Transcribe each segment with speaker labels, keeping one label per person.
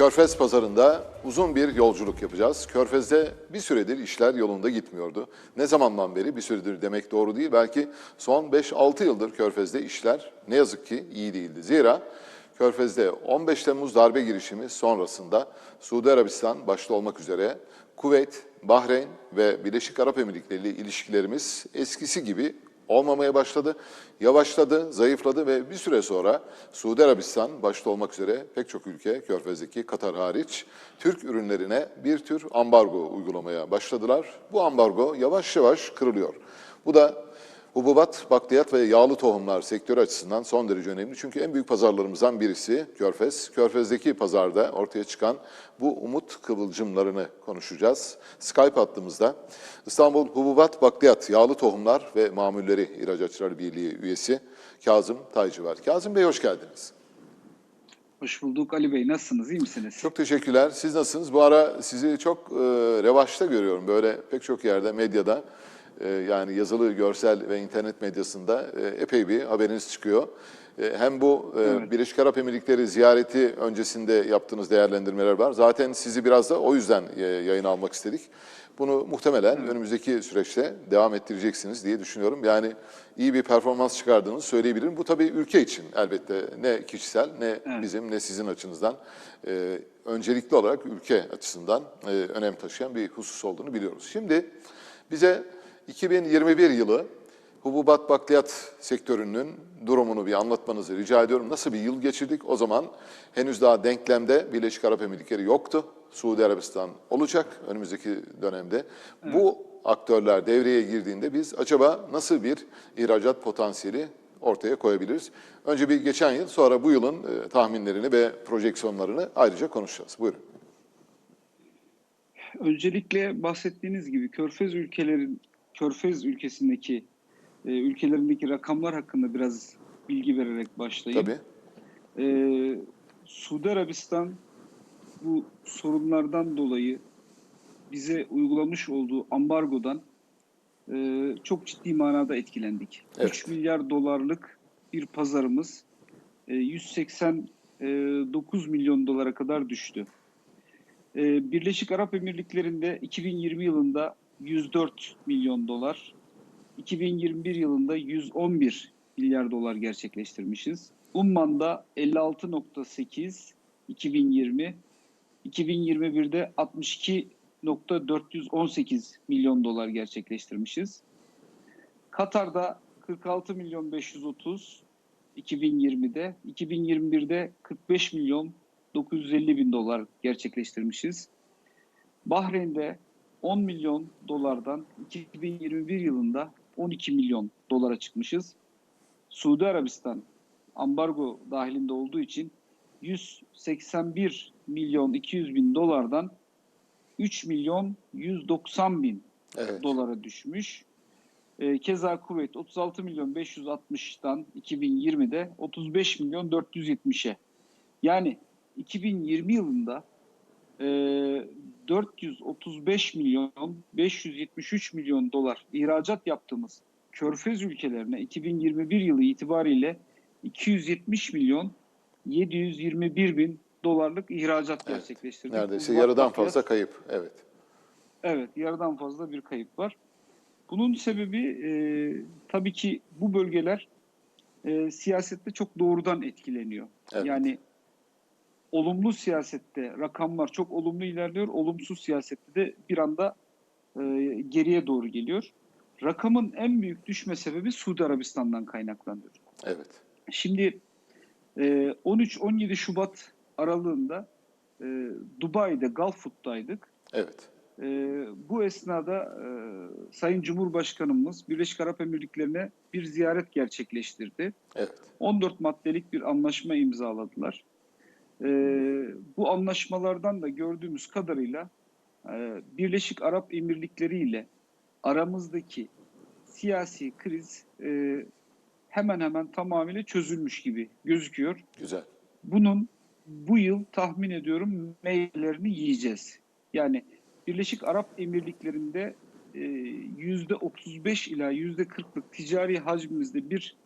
Speaker 1: Körfez pazarında uzun bir yolculuk yapacağız. Körfez'de bir süredir işler yolunda gitmiyordu. Ne zamandan beri bir süredir demek doğru değil. Belki son 5-6 yıldır Körfez'de işler ne yazık ki iyi değildi. Zira Körfez'de 15 Temmuz darbe girişimi sonrasında Suudi Arabistan başta olmak üzere Kuveyt, Bahreyn ve Birleşik Arap Emirlikleri ile ilişkilerimiz eskisi gibi olmamaya başladı. Yavaşladı, zayıfladı ve bir süre sonra Suudi Arabistan başta olmak üzere pek çok ülke, Körfez'deki Katar hariç, Türk ürünlerine bir tür ambargo uygulamaya başladılar. Bu ambargo yavaş yavaş kırılıyor. Bu da Hububat, bakliyat ve yağlı tohumlar sektörü açısından son derece önemli. Çünkü en büyük pazarlarımızdan birisi Körfez. Körfez'deki pazarda ortaya çıkan bu umut kıvılcımlarını konuşacağız. Skype hattımızda İstanbul Hububat, Bakliyat, Yağlı Tohumlar ve Mamulleri İhracatçılar Birliği üyesi Kazım Taycı var. Kazım Bey hoş geldiniz.
Speaker 2: Hoş bulduk Ali Bey. Nasılsınız? İyi misiniz?
Speaker 1: Çok teşekkürler. Siz nasılsınız? Bu ara sizi çok e, revaçta görüyorum. Böyle pek çok yerde, medyada yani yazılı, görsel ve internet medyasında e, epey bir haberiniz çıkıyor. E, hem bu e,
Speaker 2: Evet.
Speaker 1: Birleşik Arap Emirlikleri ziyareti öncesinde yaptığınız değerlendirmeler var. Zaten sizi biraz da o yüzden e, yayına almak istedik. Bunu muhtemelen önümüzdeki süreçte devam ettireceksiniz diye düşünüyorum. Yani iyi bir performans çıkardığınızı söyleyebilirim. Bu tabii ülke için elbette ne kişisel ne
Speaker 2: Evet.
Speaker 1: bizim ne sizin açınızdan e, öncelikli olarak ülke açısından e, önem taşıyan bir husus olduğunu biliyoruz. Şimdi bize 2021 yılı hububat bakliyat sektörünün durumunu bir anlatmanızı rica ediyorum. Nasıl bir yıl geçirdik? O zaman henüz daha denklemde Birleşik Arap Emirlikleri yoktu. Suudi Arabistan olacak önümüzdeki dönemde. Bu aktörler devreye girdiğinde biz acaba nasıl bir ihracat potansiyeli ortaya koyabiliriz? Önce bir geçen yıl sonra bu yılın e, tahminlerini ve projeksiyonlarını ayrıca konuşacağız. Buyurun.
Speaker 2: Öncelikle bahsettiğiniz gibi Körfez ülkelerin Körfez ülkesindeki e, ülkelerindeki rakamlar hakkında biraz bilgi vererek başlayayım.
Speaker 1: Tabii.
Speaker 2: Ee, Suudi Arabistan bu sorunlardan dolayı bize uygulamış olduğu ambargodan e, çok ciddi manada etkilendik.
Speaker 1: Evet.
Speaker 2: 3 milyar dolarlık bir pazarımız e, 189 milyon dolara kadar düştü. E, Birleşik Arap Emirlikleri'nde 2020 yılında 104 milyon dolar, 2021 yılında 111 milyar dolar gerçekleştirmişiz. Umman'da 56.8 2020, 2021'de 62.418 milyon dolar gerçekleştirmişiz. Katar'da 46 milyon 530 2020'de, 2021'de 45 milyon 950 bin dolar gerçekleştirmişiz. Bahreyn'de 10 milyon dolardan 2021 yılında 12 milyon dolara çıkmışız. Suudi Arabistan ambargo dahilinde olduğu için 181 milyon 200 bin dolardan 3 milyon 190 bin
Speaker 1: Evet.
Speaker 2: dolara düşmüş. Ee, keza Kuveyt 36 milyon 560'dan 2020'de 35 milyon 470'e. Yani 2020 yılında e, 435 milyon 573 milyon dolar ihracat yaptığımız Körfez ülkelerine 2021 yılı itibariyle 270 milyon 721 bin dolarlık ihracat
Speaker 1: Evet,
Speaker 2: gerçekleştirdik.
Speaker 1: Neredeyse
Speaker 2: Bu
Speaker 1: yarıdan fazla kayıp. Evet.
Speaker 2: Evet, yarıdan fazla bir kayıp var. Bunun sebebi e, tabii ki bu bölgeler e, siyasette çok doğrudan etkileniyor.
Speaker 1: Evet.
Speaker 2: Yani olumlu siyasette rakamlar çok olumlu ilerliyor, olumsuz siyasette de bir anda e, geriye doğru geliyor. Rakamın en büyük düşme sebebi Suudi Arabistan'dan kaynaklanıyor.
Speaker 1: Evet.
Speaker 2: Şimdi e, 13-17 Şubat aralığında e, Dubai'de, Gulfoot'taydık.
Speaker 1: Evet.
Speaker 2: Ee, bu esnada e, Sayın Cumhurbaşkanımız Birleşik Arap Emirlikleri'ne bir ziyaret gerçekleştirdi.
Speaker 1: Evet.
Speaker 2: 14 maddelik bir anlaşma imzaladılar. Ee, bu anlaşmalardan da gördüğümüz kadarıyla e, Birleşik Arap Emirlikleri ile aramızdaki siyasi kriz e, hemen hemen tamamıyla çözülmüş gibi gözüküyor.
Speaker 1: Güzel.
Speaker 2: Bunun bu yıl tahmin ediyorum meyvelerini yiyeceğiz. Yani Birleşik Arap Emirlikleri'nde e, yüzde 35 ila yüzde 40'lık ticari hacmimizde bir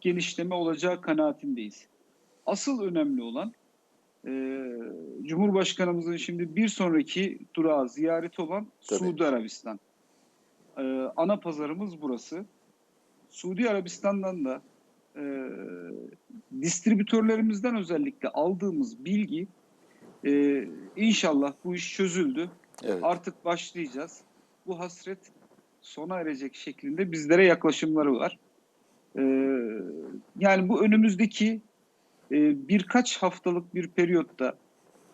Speaker 2: genişleme olacağı kanaatindeyiz. Asıl önemli olan e, Cumhurbaşkanımızın şimdi bir sonraki durağı ziyareti olan
Speaker 1: Tabii.
Speaker 2: Suudi Arabistan. E, ana pazarımız burası. Suudi Arabistan'dan da e, distribütörlerimizden özellikle aldığımız bilgi e, inşallah bu iş çözüldü.
Speaker 1: Evet.
Speaker 2: Artık başlayacağız. Bu hasret sona erecek şeklinde bizlere yaklaşımları var. Ee, yani bu önümüzdeki e, birkaç haftalık bir periyotta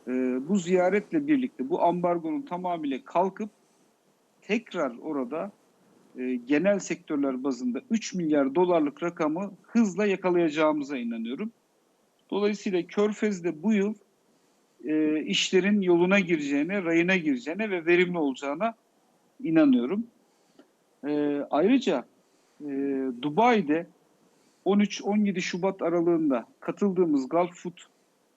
Speaker 2: e, bu ziyaretle birlikte bu ambargonun tamamıyla kalkıp tekrar orada e, genel sektörler bazında 3 milyar dolarlık rakamı hızla yakalayacağımıza inanıyorum. Dolayısıyla Körfez'de bu yıl e, işlerin yoluna gireceğine, rayına gireceğine ve verimli olacağına inanıyorum. Ayrıca Dubai'de 13-17 Şubat aralığında katıldığımız Gulf Food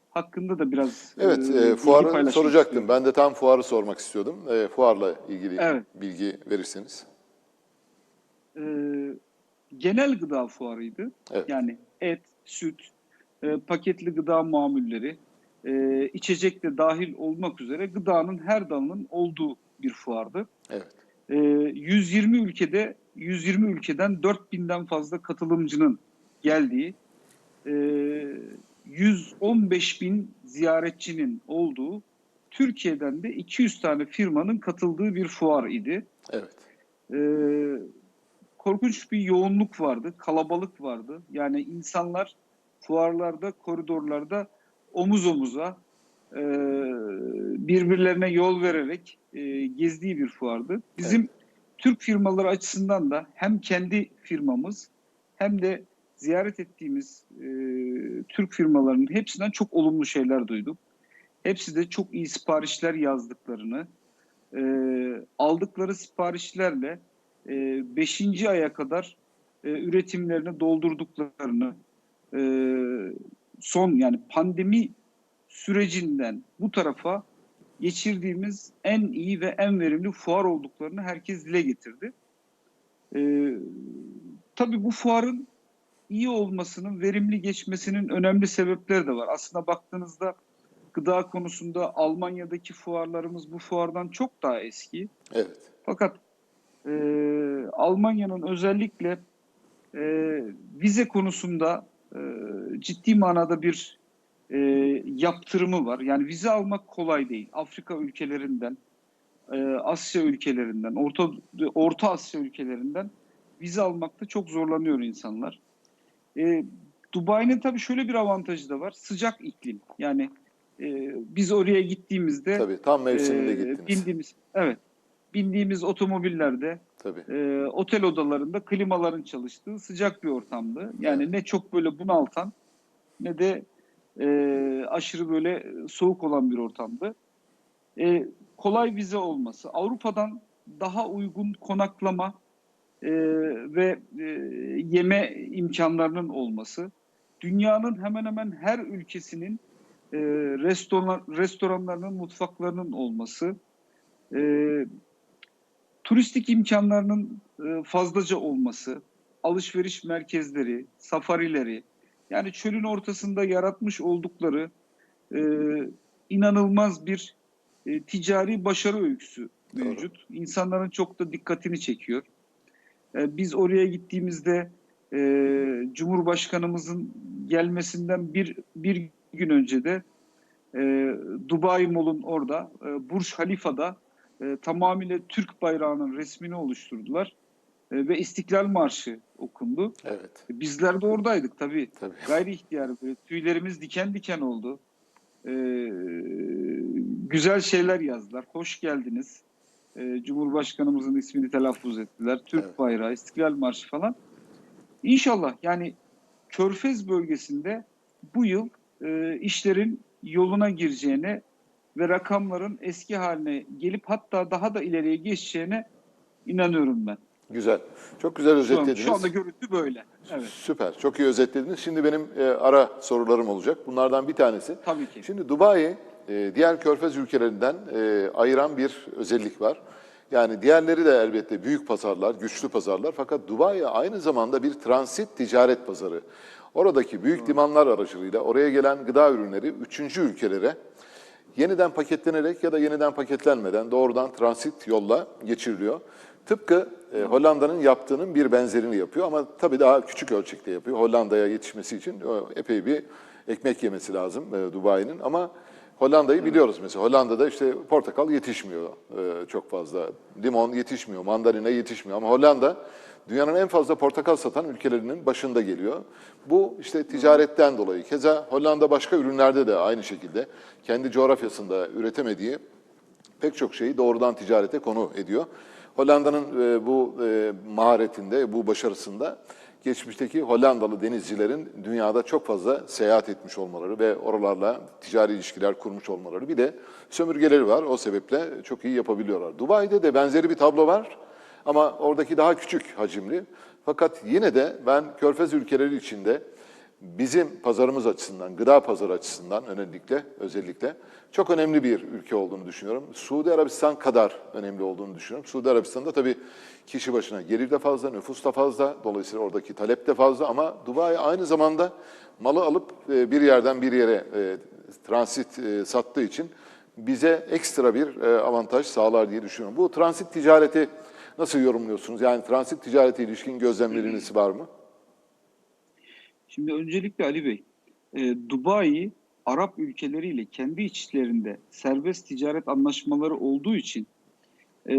Speaker 2: hakkında da biraz
Speaker 1: Evet,
Speaker 2: e,
Speaker 1: e, fuarı soracaktım.
Speaker 2: istiyorum.
Speaker 1: Ben de tam fuarı sormak istiyordum. E, fuarla ilgili
Speaker 2: Evet.
Speaker 1: bilgi verirseniz.
Speaker 2: E, genel gıda fuarıydı.
Speaker 1: Evet.
Speaker 2: Yani et, süt, e, paketli gıda mamulleri, e, içecek de dahil olmak üzere gıdanın her dalının olduğu bir fuardı.
Speaker 1: Evet.
Speaker 2: E, 120 ülkede 120 ülkeden 4000'den fazla katılımcının geldiği, e, 115 bin ziyaretçinin olduğu, Türkiye'den de 200 tane firmanın katıldığı bir fuar idi.
Speaker 1: Evet.
Speaker 2: Ee, korkunç bir yoğunluk vardı, kalabalık vardı. Yani insanlar fuarlarda, koridorlarda omuz omuza e, birbirlerine yol vererek e, gezdiği bir fuardı. Bizim Türk firmaları açısından da hem kendi firmamız hem de ziyaret ettiğimiz e, Türk firmalarının hepsinden çok olumlu şeyler duyduk. Hepsi de çok iyi siparişler yazdıklarını, e, aldıkları siparişlerle 5. aya kadar e, üretimlerini doldurduklarını, e, son yani pandemi sürecinden bu tarafa geçirdiğimiz en iyi ve en verimli fuar olduklarını herkes dile getirdi. E, tabii bu fuarın iyi olmasının, verimli geçmesinin önemli sebepleri de var. Aslında baktığınızda gıda konusunda Almanya'daki fuarlarımız bu fuardan çok daha eski.
Speaker 1: Evet.
Speaker 2: Fakat e, Almanya'nın özellikle e, vize konusunda e, ciddi manada bir e, yaptırımı var. Yani vize almak kolay değil. Afrika ülkelerinden, e, Asya ülkelerinden, Orta Orta Asya ülkelerinden vize almakta çok zorlanıyor insanlar. E, Dubai'nin tabii şöyle bir avantajı da var. Sıcak iklim. Yani e, biz oraya gittiğimizde
Speaker 1: Tabii tam mevsiminde
Speaker 2: ee,
Speaker 1: gittiniz.
Speaker 2: Bindiğimiz, evet. Bindiğimiz otomobillerde,
Speaker 1: Tabii.
Speaker 2: e, otel odalarında klimaların çalıştığı sıcak bir ortamdı. Yani
Speaker 1: Evet.
Speaker 2: ne çok böyle bunaltan ne de e, aşırı böyle soğuk olan bir ortamdı. E, kolay vize olması, Avrupa'dan daha uygun konaklama e, ve e, yeme imkanlarının olması, dünyanın hemen hemen her ülkesinin e, restoran, restoranlarının, mutfaklarının olması, e, turistik imkanlarının e, fazlaca olması, alışveriş merkezleri, safarileri, yani çölün ortasında yaratmış oldukları e, inanılmaz bir e, ticari başarı öyküsü
Speaker 1: Doğru.
Speaker 2: mevcut. İnsanların çok da dikkatini çekiyor. E, biz oraya gittiğimizde e, Cumhurbaşkanımızın gelmesinden bir, bir gün önce de e, Dubai Mall'un orada, e, Burj Halifa'da e, tamamıyla Türk bayrağının resmini oluşturdular. E, ve İstiklal Marşı okundu.
Speaker 1: Evet.
Speaker 2: E, Bizler de oradaydık tabii.
Speaker 1: Tabii.
Speaker 2: Gayri ihtiyar böyle tüylerimiz diken diken oldu. E, güzel şeyler yazdılar. Hoş geldiniz. E, Cumhurbaşkanımızın ismini telaffuz ettiler. Türk
Speaker 1: Evet.
Speaker 2: bayrağı, İstiklal Marşı falan. İnşallah yani Körfez bölgesinde bu yıl e, işlerin yoluna gireceğine ve rakamların eski haline gelip hatta daha da ileriye geçeceğine inanıyorum ben.
Speaker 1: Güzel. Çok güzel
Speaker 2: Şu, an,
Speaker 1: özetlediniz.
Speaker 2: şu anda görüntü böyle. Evet,
Speaker 1: Süper. Çok iyi özetlediniz. Şimdi benim e, ara sorularım olacak. Bunlardan bir tanesi.
Speaker 2: tabii ki.
Speaker 1: Şimdi Dubai e, diğer körfez ülkelerinden e, ayıran bir özellik var. Yani diğerleri de elbette büyük pazarlar, güçlü pazarlar fakat Dubai aynı zamanda bir transit ticaret pazarı. Oradaki büyük limanlar aracılığıyla oraya gelen gıda ürünleri üçüncü ülkelere yeniden paketlenerek ya da yeniden paketlenmeden doğrudan transit yolla geçiriliyor. Tıpkı e, Hollanda'nın yaptığının bir benzerini yapıyor ama tabii daha küçük ölçekte yapıyor. Hollanda'ya yetişmesi için epey bir ekmek yemesi lazım e, Dubai'nin ama Hollanda'yı biliyoruz mesela. Hollanda'da işte portakal yetişmiyor e, çok fazla. Limon yetişmiyor, mandalina yetişmiyor ama Hollanda dünyanın en fazla portakal satan ülkelerinin başında geliyor. Bu işte ticaretten dolayı. Keza Hollanda başka ürünlerde de aynı şekilde kendi coğrafyasında üretemediği pek çok şeyi doğrudan ticarete konu ediyor. Hollanda'nın e, bu e, maharetinde, bu başarısında geçmişteki Hollandalı denizcilerin dünyada çok fazla seyahat etmiş olmaları ve oralarla ticari ilişkiler kurmuş olmaları. Bir de sömürgeleri var. O sebeple çok iyi yapabiliyorlar. Dubai'de de benzeri bir tablo var. Ama oradaki daha küçük hacimli. Fakat yine de ben Körfez ülkeleri içinde bizim pazarımız açısından, gıda pazarı açısından özellikle özellikle çok önemli bir ülke olduğunu düşünüyorum. Suudi Arabistan kadar önemli olduğunu düşünüyorum. Suudi Arabistan'da tabii kişi başına gelir de fazla, nüfus da fazla. Dolayısıyla oradaki talep de fazla ama Dubai aynı zamanda malı alıp e, bir yerden bir yere e, transit e, sattığı için bize ekstra bir avantaj sağlar diye düşünüyorum. Bu transit ticareti nasıl yorumluyorsunuz? Yani transit ticarete ilişkin gözlemleriniz var mı?
Speaker 2: Şimdi öncelikle Ali Bey, e, Dubai Arap ülkeleriyle kendi içlerinde serbest ticaret anlaşmaları olduğu için e,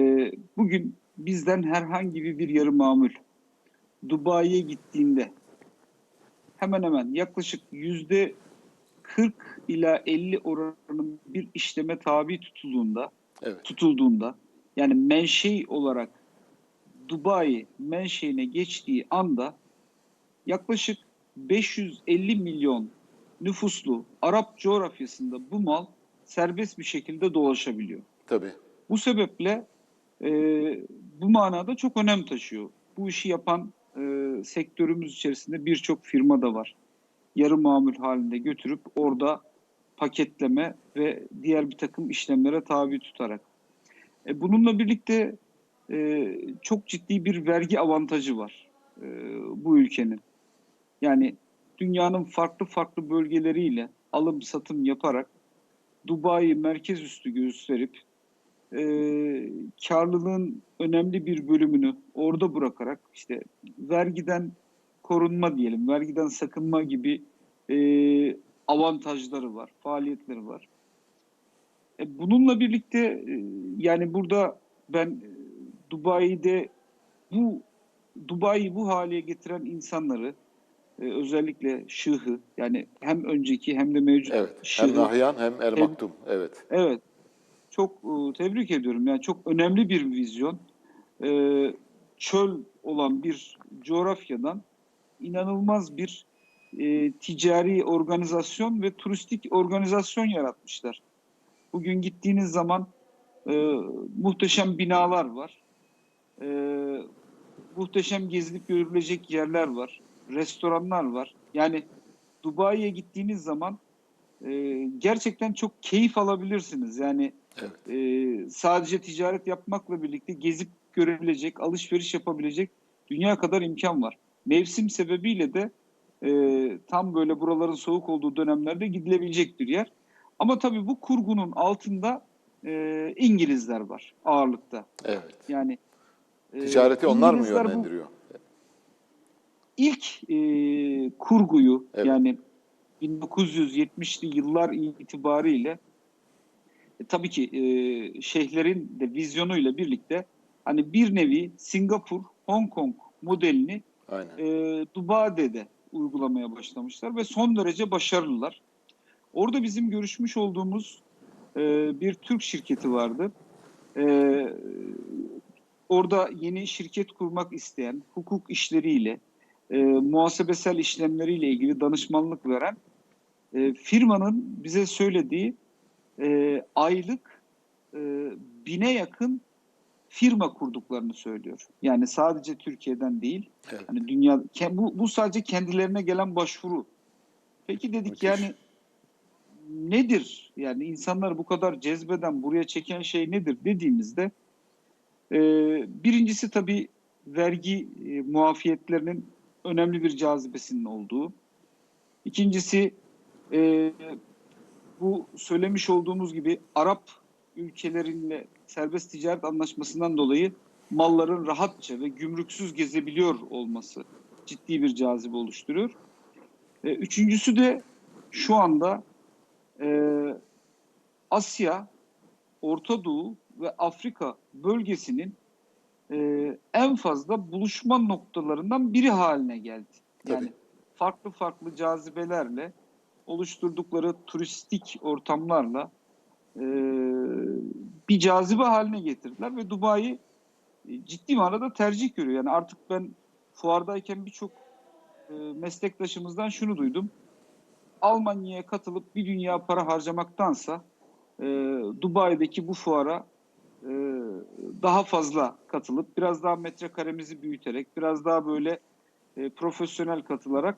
Speaker 2: bugün bizden herhangi bir yarı mamul Dubai'ye gittiğinde hemen hemen yaklaşık yüzde 40 ila 50 oranın bir işleme tabi tutulduğunda
Speaker 1: Evet.
Speaker 2: tutulduğunda yani menşei olarak Dubai menşeine geçtiği anda yaklaşık 550 milyon nüfuslu Arap coğrafyasında bu mal serbest bir şekilde dolaşabiliyor.
Speaker 1: Tabii.
Speaker 2: Bu sebeple e, bu manada çok önem taşıyor. Bu işi yapan e, sektörümüz içerisinde birçok firma da var. Yarı mamul halinde götürüp orada paketleme ve diğer bir takım işlemlere tabi tutarak. E, bununla birlikte e, çok ciddi bir vergi avantajı var e, bu ülkenin. Yani dünyanın farklı farklı bölgeleriyle alım satım yaparak Dubai merkez üstü gösterip e, karlılığın önemli bir bölümünü orada bırakarak işte vergiden korunma diyelim, vergiden sakınma gibi e, avantajları var, faaliyetleri var. E, bununla birlikte e, yani burada ben e, Dubai'de bu Dubai'yi bu hale getiren insanları e, özellikle Şıh'ı yani hem önceki hem de mevcut
Speaker 1: Evet. Hem
Speaker 2: Şıh'ı
Speaker 1: Nahyan hem El
Speaker 2: Hem-
Speaker 1: Maktum. Evet.
Speaker 2: Evet. Çok e, tebrik ediyorum. Yani çok önemli bir vizyon. E, çöl olan bir coğrafyadan inanılmaz bir e, ticari organizasyon ve turistik organizasyon yaratmışlar. Bugün gittiğiniz zaman e, muhteşem binalar var. E, muhteşem gezilip görülecek yerler var. Restoranlar var. Yani Dubai'ye gittiğiniz zaman e, gerçekten çok keyif alabilirsiniz. Yani
Speaker 1: Evet.
Speaker 2: e, sadece ticaret yapmakla birlikte gezip görebilecek, alışveriş yapabilecek dünya kadar imkan var. Mevsim sebebiyle de e, tam böyle buraların soğuk olduğu dönemlerde gidilebilecek bir yer. Ama tabii bu kurgunun altında e, İngilizler var ağırlıkta.
Speaker 1: Evet.
Speaker 2: Yani e,
Speaker 1: Ticareti onlar mı
Speaker 2: İngilizler bu-
Speaker 1: yönlendiriyor?
Speaker 2: İlk e, kurguyu
Speaker 1: Evet.
Speaker 2: yani 1970'li yıllar itibariyle e, tabii ki e, şeyhlerin de vizyonuyla birlikte hani bir nevi Singapur, Hong Kong modelini
Speaker 1: Aynen.
Speaker 2: e, Dubai'de uygulamaya başlamışlar ve son derece başarılılar. Orada bizim görüşmüş olduğumuz e, bir Türk şirketi vardı. E, orada yeni şirket kurmak isteyen, hukuk işleriyle, e, muhasebesel işlemleriyle ilgili danışmanlık veren e, firmanın bize söylediği e, aylık e, bine yakın firma kurduklarını söylüyor. Yani sadece Türkiye'den değil,
Speaker 1: Evet.
Speaker 2: hani dünya bu, bu sadece kendilerine gelen başvuru. Peki dedik
Speaker 1: Müthiş.
Speaker 2: yani nedir? Yani insanları bu kadar cezbeden, buraya çeken şey nedir dediğimizde e, birincisi tabii vergi e, muafiyetlerinin önemli bir cazibesinin olduğu. İkincisi e, bu söylemiş olduğumuz gibi Arap ülkelerinle serbest ticaret anlaşmasından dolayı malların rahatça ve gümrüksüz gezebiliyor olması ciddi bir cazibe oluşturuyor. E, üçüncüsü de şu anda e, Asya, Orta Doğu ve Afrika bölgesinin e, en fazla buluşma noktalarından biri haline geldi. Yani
Speaker 1: Tabii.
Speaker 2: farklı farklı cazibelerle oluşturdukları turistik ortamlarla e, bir cazibe haline getirdiler ve Dubai'yi e, ciddi manada tercih görüyor. Yani artık ben fuardayken birçok e, meslektaşımızdan şunu duydum. Almanya'ya katılıp bir dünya para harcamaktansa e, Dubai'deki bu fuara daha fazla katılıp biraz daha metrekaremizi büyüterek biraz daha böyle e, profesyonel katılarak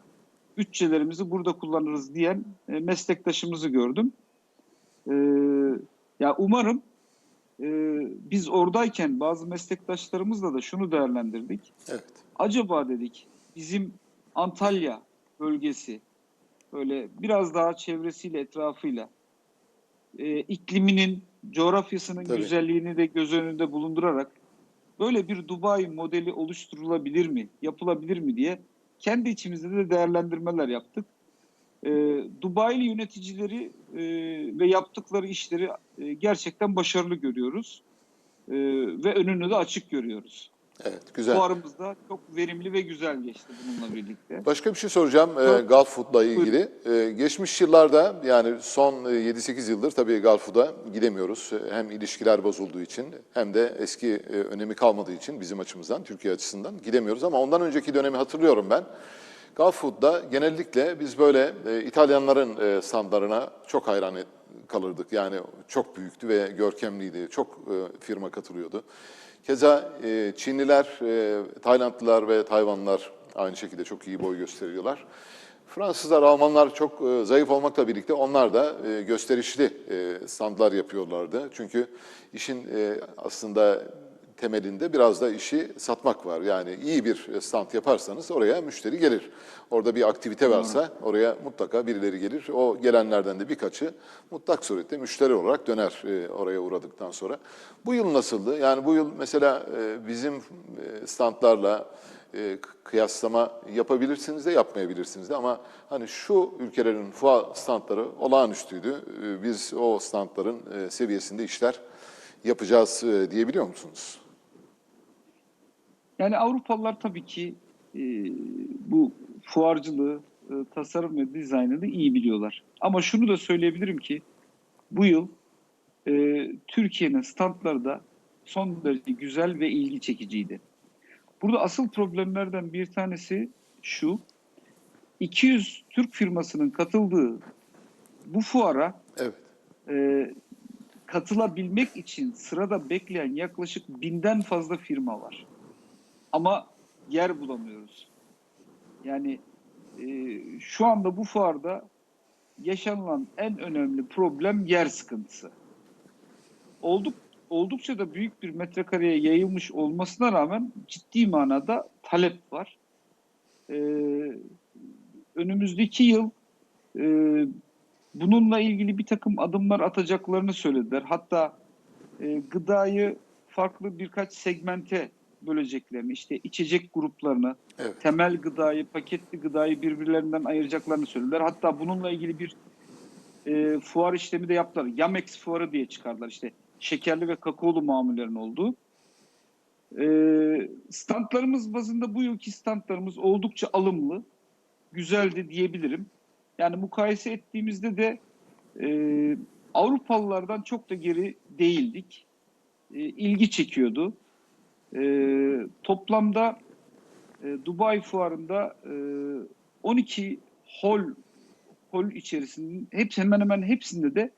Speaker 2: bütçelerimizi burada kullanırız diyen e, meslektaşımızı gördüm. E, ya umarım e, biz oradayken bazı meslektaşlarımızla da şunu değerlendirdik.
Speaker 1: Evet.
Speaker 2: Acaba dedik bizim Antalya bölgesi böyle biraz daha çevresiyle etrafıyla e, ikliminin coğrafyasının
Speaker 1: Tabii.
Speaker 2: güzelliğini de göz önünde bulundurarak böyle bir Dubai modeli oluşturulabilir mi, yapılabilir mi diye kendi içimizde de değerlendirmeler yaptık. E, Dubai'li yöneticileri e, ve yaptıkları işleri e, gerçekten başarılı görüyoruz E, ve önünü de açık görüyoruz.
Speaker 1: Evet, güzel.
Speaker 2: Fuarımız da çok verimli ve güzel geçti bununla birlikte.
Speaker 1: Başka bir şey soracağım e,
Speaker 2: Buyurun.
Speaker 1: Gulf Food'la ilgili. E, geçmiş yıllarda yani son e, 7-8 yıldır tabii Gulf Food'a gidemiyoruz. E, Hem ilişkiler bozulduğu için hem de eski e, önemi kalmadığı için bizim açımızdan, Türkiye açısından gidemiyoruz. Ama ondan önceki dönemi hatırlıyorum ben. Gulf Food'da genellikle biz böyle e, İtalyanların e, standlarına çok hayran kalırdık. Yani çok büyüktü ve görkemliydi. Çok e, firma katılıyordu. Keza e, Çinliler, e, Taylandlılar ve Tayvanlılar aynı şekilde çok iyi boy gösteriyorlar. Fransızlar, Almanlar çok e, zayıf olmakla birlikte onlar da e, gösterişli e, standlar yapıyorlardı. Çünkü işin e, aslında temelinde biraz da işi satmak var. Yani iyi bir stand yaparsanız oraya müşteri gelir. Orada bir aktivite varsa oraya mutlaka birileri gelir. O gelenlerden de birkaçı mutlak surette müşteri olarak döner e, oraya uğradıktan sonra. Bu yıl nasıldı? Yani bu yıl mesela e, bizim e, standlarla kıyaslama yapabilirsiniz de yapmayabilirsiniz de ama hani şu ülkelerin fuar standları olağanüstüydü. Biz o standların seviyesinde işler yapacağız diyebiliyor musunuz?
Speaker 2: Yani Avrupalılar tabii ki e, bu fuarcılığı, e, tasarım ve dizaynını iyi biliyorlar. Ama şunu da söyleyebilirim ki bu yıl e, Türkiye'nin standları da son derece güzel ve ilgi çekiciydi. Burada asıl problemlerden bir tanesi şu. 200 Türk firmasının katıldığı bu fuara
Speaker 1: Evet.
Speaker 2: e, katılabilmek için sırada bekleyen yaklaşık binden fazla firma var. Ama yer bulamıyoruz. Yani e, şu anda bu fuarda yaşanılan en önemli problem yer sıkıntısı. Olduk, oldukça da büyük bir metrekareye yayılmış olmasına rağmen ciddi manada talep var. E, önümüzdeki yıl e, bununla ilgili bir takım adımlar atacaklarını söylediler. Hatta e, gıdayı farklı birkaç segmente böleceklerini, işte içecek gruplarını,
Speaker 1: Evet.
Speaker 2: temel gıdayı, paketli gıdayı birbirlerinden ayıracaklarını söylediler. Hatta bununla ilgili bir e, fuar işlemi de yaptılar. Yamex fuarı diye çıkardılar. İşte şekerli ve kakaolu mamullerin olduğu. E, standlarımız bazında bu yılki standlarımız oldukça alımlı, güzeldi diyebilirim. Yani mukayese ettiğimizde de e, Avrupalılardan çok da geri değildik. E, ilgi çekiyordu. E, toplamda e, Dubai fuarında e, 12 hol hol içerisinde hepsi hemen hemen hepsinde de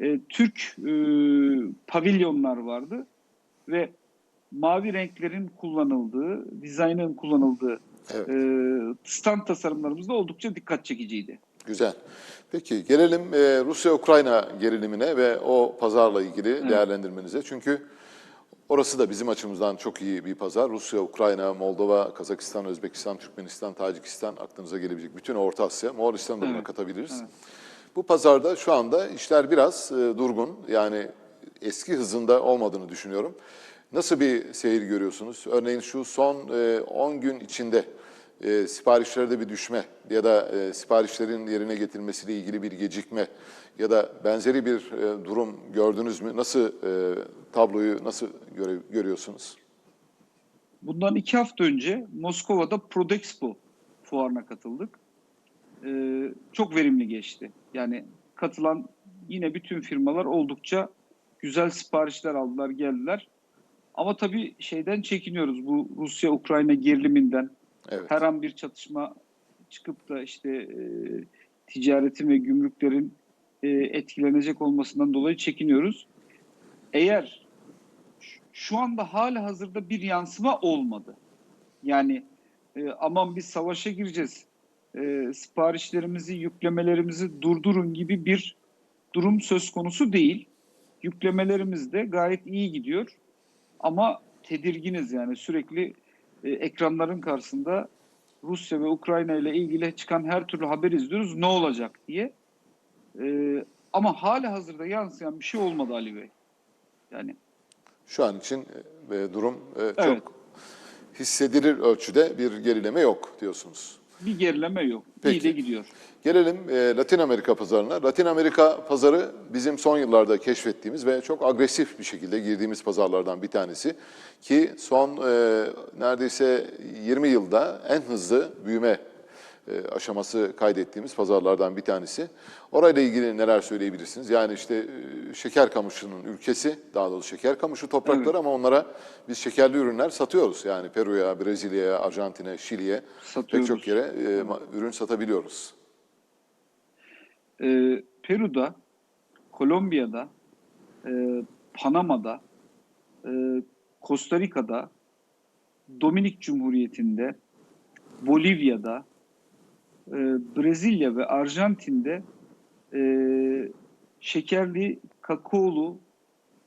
Speaker 2: e, Türk e, pavilyonlar vardı ve mavi renklerin kullanıldığı, dizaynın kullanıldığı
Speaker 1: Evet.
Speaker 2: e, stand tasarımlarımız da oldukça dikkat çekiciydi.
Speaker 1: Güzel. Peki gelelim e, Rusya-Ukrayna gerilimine ve o pazarla ilgili değerlendirmenize. Çünkü Orası da bizim açımızdan çok iyi bir pazar. Rusya, Ukrayna, Moldova, Kazakistan, Özbekistan, Türkmenistan, Tacikistan aklınıza gelebilecek bütün Orta Asya, Moğolistan'ı da buna
Speaker 2: Evet,
Speaker 1: katabiliriz.
Speaker 2: evet.
Speaker 1: Bu pazarda şu anda işler biraz e, durgun. Yani eski hızında olmadığını düşünüyorum. Nasıl bir seyir görüyorsunuz? Örneğin şu son e, 10 gün içinde e, siparişlerde bir düşme ya da e, siparişlerin yerine getirilmesiyle ilgili bir gecikme ya da benzeri bir e, durum gördünüz mü? Nasıl e, tabloyu nasıl göre, görüyorsunuz?
Speaker 2: Bundan iki hafta önce Moskova'da Prodexpo fuarına katıldık. Ee, çok verimli geçti. Yani katılan yine bütün firmalar oldukça güzel siparişler aldılar, geldiler. Ama tabii şeyden çekiniyoruz bu Rusya-Ukrayna geriliminden.
Speaker 1: Evet.
Speaker 2: Her an bir çatışma çıkıp da işte e, ticaretin ve gümrüklerin e, etkilenecek olmasından dolayı çekiniyoruz. Eğer şu anda hala hazırda bir yansıma olmadı. Yani e, aman biz savaşa gireceğiz, e, siparişlerimizi, yüklemelerimizi durdurun gibi bir durum söz konusu değil. Yüklemelerimiz de gayet iyi gidiyor. Ama tedirginiz yani sürekli e, ekranların karşısında Rusya ve Ukrayna ile ilgili çıkan her türlü haber izliyoruz ne olacak diye. E, ama hala hazırda yansıyan bir şey olmadı Ali Bey. Yani
Speaker 1: Şu an için e, durum e, çok
Speaker 2: Evet.
Speaker 1: hissedilir ölçüde bir gerileme yok diyorsunuz.
Speaker 2: Bir gerileme yok.
Speaker 1: Peki.
Speaker 2: İyi de gidiyor.
Speaker 1: Gelelim e, Latin Amerika pazarına. Latin Amerika pazarı bizim son yıllarda keşfettiğimiz ve çok agresif bir şekilde girdiğimiz pazarlardan bir tanesi. Ki son e, neredeyse 20 yılda en hızlı büyüme aşaması kaydettiğimiz pazarlardan bir tanesi. Orayla ilgili neler söyleyebilirsiniz? Yani işte e, şeker kamışının ülkesi, daha doğrusu şeker kamışı toprakları
Speaker 2: Evet.
Speaker 1: ama onlara biz şekerli ürünler satıyoruz. Yani Peru'ya, Brezilya'ya, Arjantin'e, Şili'ye pek çok yere e, ma- ürün satabiliyoruz.
Speaker 2: Ee, Peru'da, Kolombiya'da, e, Panama'da, e, Costa Rica'da, Dominik Cumhuriyeti'nde, Bolivya'da, e, Brezilya ve Arjantin'de e, şekerli, kakaolu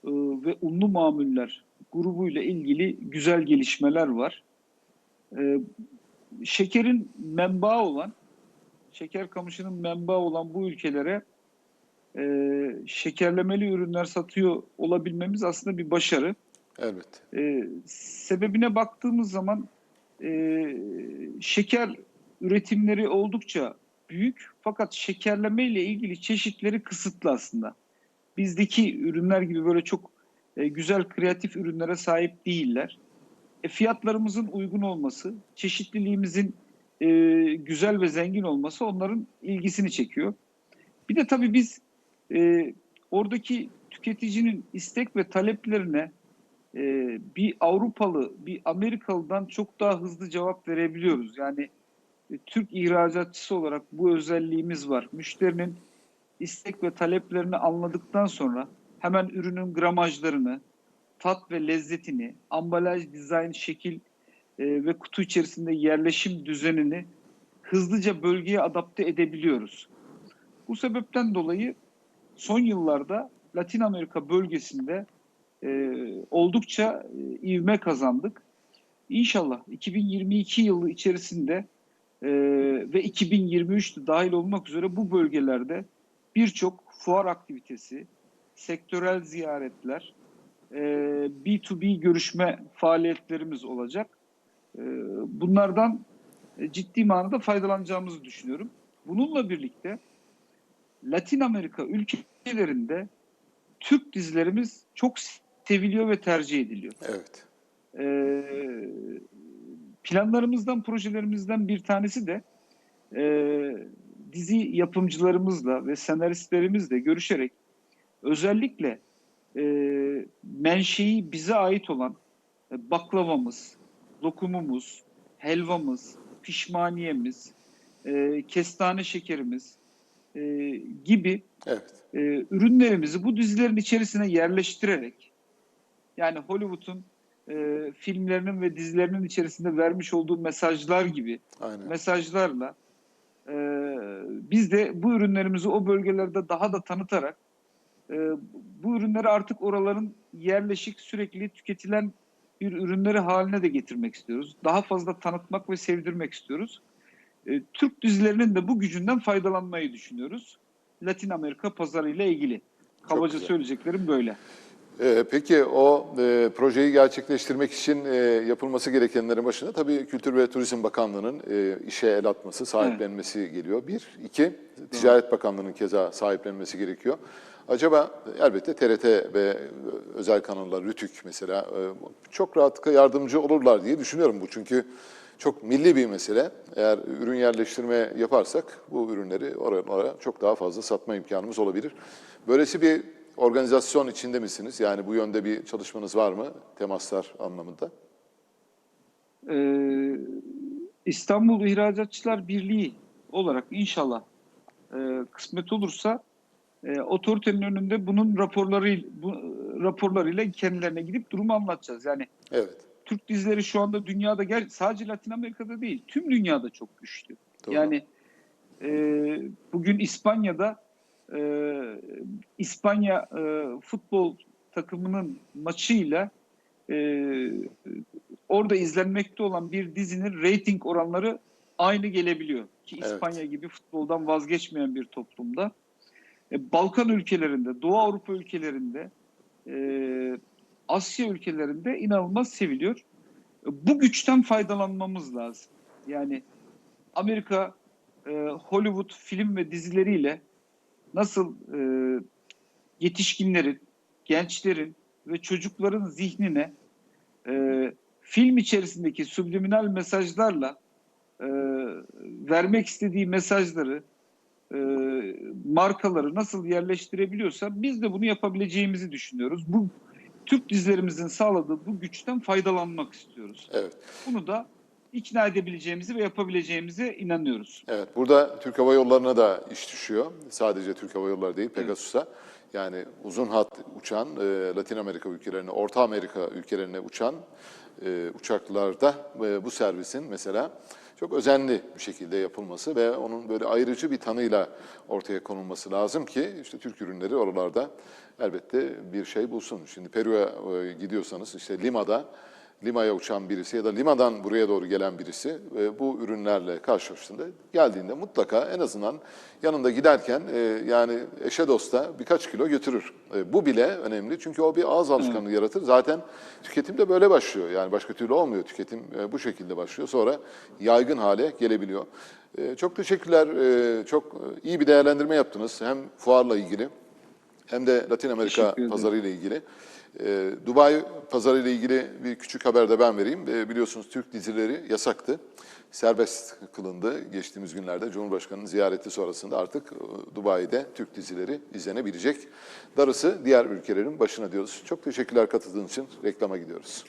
Speaker 2: e, ve unlu mamuller grubuyla ilgili güzel gelişmeler var. E, şekerin menbaı olan şeker kamışının menbaı olan bu ülkelere e, şekerlemeli ürünler satıyor olabilmemiz aslında bir başarı.
Speaker 1: Elbette.
Speaker 2: E, sebebine baktığımız zaman e, şeker üretimleri oldukça büyük fakat şekerleme ile ilgili çeşitleri kısıtlı aslında. Bizdeki ürünler gibi böyle çok e, güzel kreatif ürünlere sahip değiller. E, fiyatlarımızın uygun olması, çeşitliliğimizin e, güzel ve zengin olması onların ilgisini çekiyor. Bir de tabii biz e, oradaki tüketicinin istek ve taleplerine e, bir Avrupalı, bir Amerikalı'dan çok daha hızlı cevap verebiliyoruz. Yani Türk ihracatçısı olarak bu özelliğimiz var. Müşterinin istek ve taleplerini anladıktan sonra hemen ürünün gramajlarını, tat ve lezzetini, ambalaj, dizayn, şekil e, ve kutu içerisinde yerleşim düzenini hızlıca bölgeye adapte edebiliyoruz. Bu sebepten dolayı son yıllarda Latin Amerika bölgesinde e, oldukça e, ivme kazandık. İnşallah 2022 yılı içerisinde e, ve 2023 de dahil olmak üzere bu bölgelerde birçok fuar aktivitesi, sektörel ziyaretler, e, B2B görüşme faaliyetlerimiz olacak. E, bunlardan ciddi manada faydalanacağımızı düşünüyorum. Bununla birlikte Latin Amerika ülkelerinde Türk dizilerimiz çok seviliyor ve tercih ediliyor.
Speaker 1: Evet.
Speaker 2: Ee, planlarımızdan, projelerimizden bir tanesi de e, dizi yapımcılarımızla ve senaristlerimizle görüşerek özellikle e, menşei bize ait olan e, baklavamız, lokumumuz, helvamız, pişmaniyemiz, e, kestane şekerimiz e, gibi
Speaker 1: Evet.
Speaker 2: e, ürünlerimizi bu dizilerin içerisine yerleştirerek yani Hollywood'un e, filmlerinin ve dizilerinin içerisinde vermiş olduğu mesajlar gibi
Speaker 1: Aynen.
Speaker 2: e, bu ürünleri artık oraların yerleşik sürekli tüketilen bir ürünleri haline de getirmek istiyoruz. Daha fazla tanıtmak ve sevdirmek istiyoruz. E, Türk dizilerinin de bu gücünden faydalanmayı düşünüyoruz. Latin Amerika pazarı ile ilgili. Kabaca söyleyeceklerim böyle.
Speaker 1: Ee, peki o e, projeyi gerçekleştirmek için e, yapılması gerekenlerin başında tabii Kültür ve Turizm Bakanlığı'nın e, işe el atması, sahiplenmesi geliyor. Bir, iki, Ticaret Bakanlığı'nın keza sahiplenmesi gerekiyor. Acaba elbette TRT ve özel kanallar, RTÜK mesela e, çok rahatlıkla yardımcı olurlar diye düşünüyorum bu. Çünkü çok milli bir mesele. Eğer ürün yerleştirme yaparsak bu ürünleri oralara çok daha fazla satma imkanımız olabilir. Böylesi bir organizasyon içinde misiniz? Yani bu yönde bir çalışmanız var mı temaslar anlamında?
Speaker 2: Ee, İstanbul İhracatçılar Birliği olarak inşallah e, kısmet olursa e, otoritenin önünde bunun raporları bu, raporlarıyla kendilerine gidip durumu anlatacağız. Yani
Speaker 1: Evet.
Speaker 2: Türk dizileri şu anda dünyada gel sadece Latin Amerika'da değil tüm dünyada çok güçlü.
Speaker 1: Doğru.
Speaker 2: Yani e, bugün İspanya'da e, İspanya e, futbol takımının maçıyla e, orada izlenmekte olan bir dizinin reyting oranları aynı gelebiliyor. Ki
Speaker 1: Evet.
Speaker 2: İspanya gibi futboldan vazgeçmeyen bir toplumda. E, Balkan ülkelerinde, Doğu Avrupa ülkelerinde, e, Asya ülkelerinde inanılmaz seviliyor. E, Bu güçten faydalanmamız lazım. Yani Amerika e, Hollywood film ve dizileriyle nasıl e, yetişkinlerin, gençlerin ve çocukların zihnine e, film içerisindeki subliminal mesajlarla e, vermek istediği mesajları, e, markaları nasıl yerleştirebiliyorsa biz de bunu yapabileceğimizi düşünüyoruz. Bu Türk dizilerimizin sağladığı bu güçten faydalanmak istiyoruz.
Speaker 1: Evet.
Speaker 2: Bunu da ikna edebileceğimizi ve yapabileceğimize inanıyoruz.
Speaker 1: Evet. Burada Türk Hava Yolları'na da iş düşüyor. Sadece Türk Hava Yolları değil, Pegasus'a. Yani uzun hat uçan e, Latin Amerika ülkelerine, Orta Amerika ülkelerine uçan e, uçaklarda e, bu servisin mesela çok özenli bir şekilde yapılması ve onun böyle ayrıcı bir tanıyla ortaya konulması lazım ki işte Türk ürünleri oralarda elbette bir şey bulsun. Şimdi Peru'ya e, gidiyorsanız işte Lima'da Lima'ya uçan birisi ya da Lima'dan buraya doğru gelen birisi e, bu ürünlerle karşılaştığında geldiğinde mutlaka en azından yanında giderken e, yani eşe dosta birkaç kilo götürür. E, bu bile önemli çünkü o bir ağız alışkanlığı yaratır. Zaten tüketim de böyle başlıyor. Yani başka türlü olmuyor. Tüketim e, bu şekilde başlıyor. Sonra yaygın hale gelebiliyor. E, çok teşekkürler. E, çok e, iyi bir değerlendirme yaptınız. Hem fuarla ilgili hem de Latin Amerika
Speaker 2: Teşekkür ederim.
Speaker 1: pazarı ile ilgili. Ee, Dubai pazarı ile ilgili bir küçük haber de ben vereyim. Ee, biliyorsunuz Türk dizileri yasaktı. Serbest kılındı geçtiğimiz günlerde Cumhurbaşkanı'nın ziyareti sonrasında artık e, Dubai'de Türk dizileri izlenebilecek. Darısı diğer ülkelerin başına diyoruz. Çok teşekkürler katıldığınız için. Reklama gidiyoruz.